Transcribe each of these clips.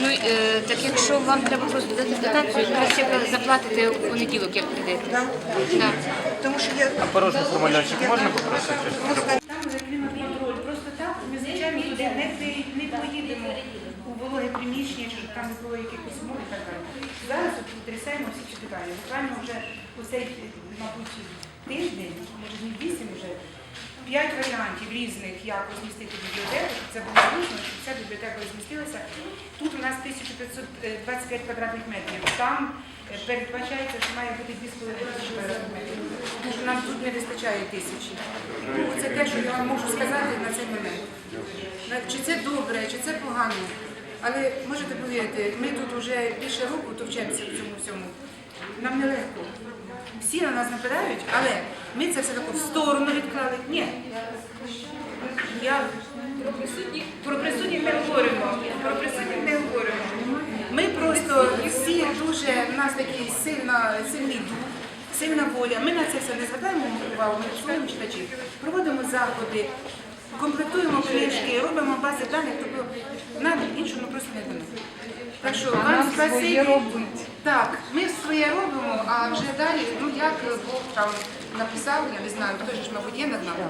Ну, е, так якщо вам треба просто дати дотацію, краще ви заплатите у понеділок, як прийдете. Тому що я Порожній формулярчик можна попросити? Там вже клімат-контроль. Просто так ми, звичайно, туди не, не поїдемо у вологе приміщення, чи щоб там було якихось умов і так далі. Зараз от потрясаємо всі питання. Буквально вже у цей, мабуть, тиждень, може не вісім вже, п'ять варіантів різних, як розмістити бібліотеку, це було зручно, щоб ця бібліотека розмістилася. Тут у нас 1525 квадратних метрів. Там е, передбачається, що має бути 2,5 тисячі квадратних метрів. Тому що нам тут не вистачає тисячі. Ну, Це те, що я вам можу сказати на цей момент. Чи це добре, чи це погано. Але можете повірити, ми тут вже більше року товчемося в цьому всьому. Нам нелегко. Всі на нас нападають, але ми це все таку в сторону відклали. Ні. Я про присутніх, про присутніх не говоримо. Про присутніх не говоримо. Ми просто всі дуже, в нас такий сильна, сильний дух, сильна воля. Ми на це все не звертаємо увагу, ми слухаємо читачів, проводимо заходи, комплектуємо книжки, робимо бази даних, тобто нам іншому просто не дано. Так що вам спасибі. Так, ми своє робимо, а вже далі, ну як Бог там написав, я не знаю, хто ж, мабуть, є над нами.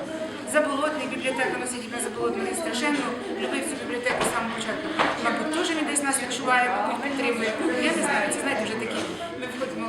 Заболотний бібліотека носить ім'я Заболотний страшенно любив цю бібліотеку самого початку. Мабуть, теж він десь нас відчуває, мабуть, підтримує. Я не знаю, це знаєте, вже такі. Ми входимо.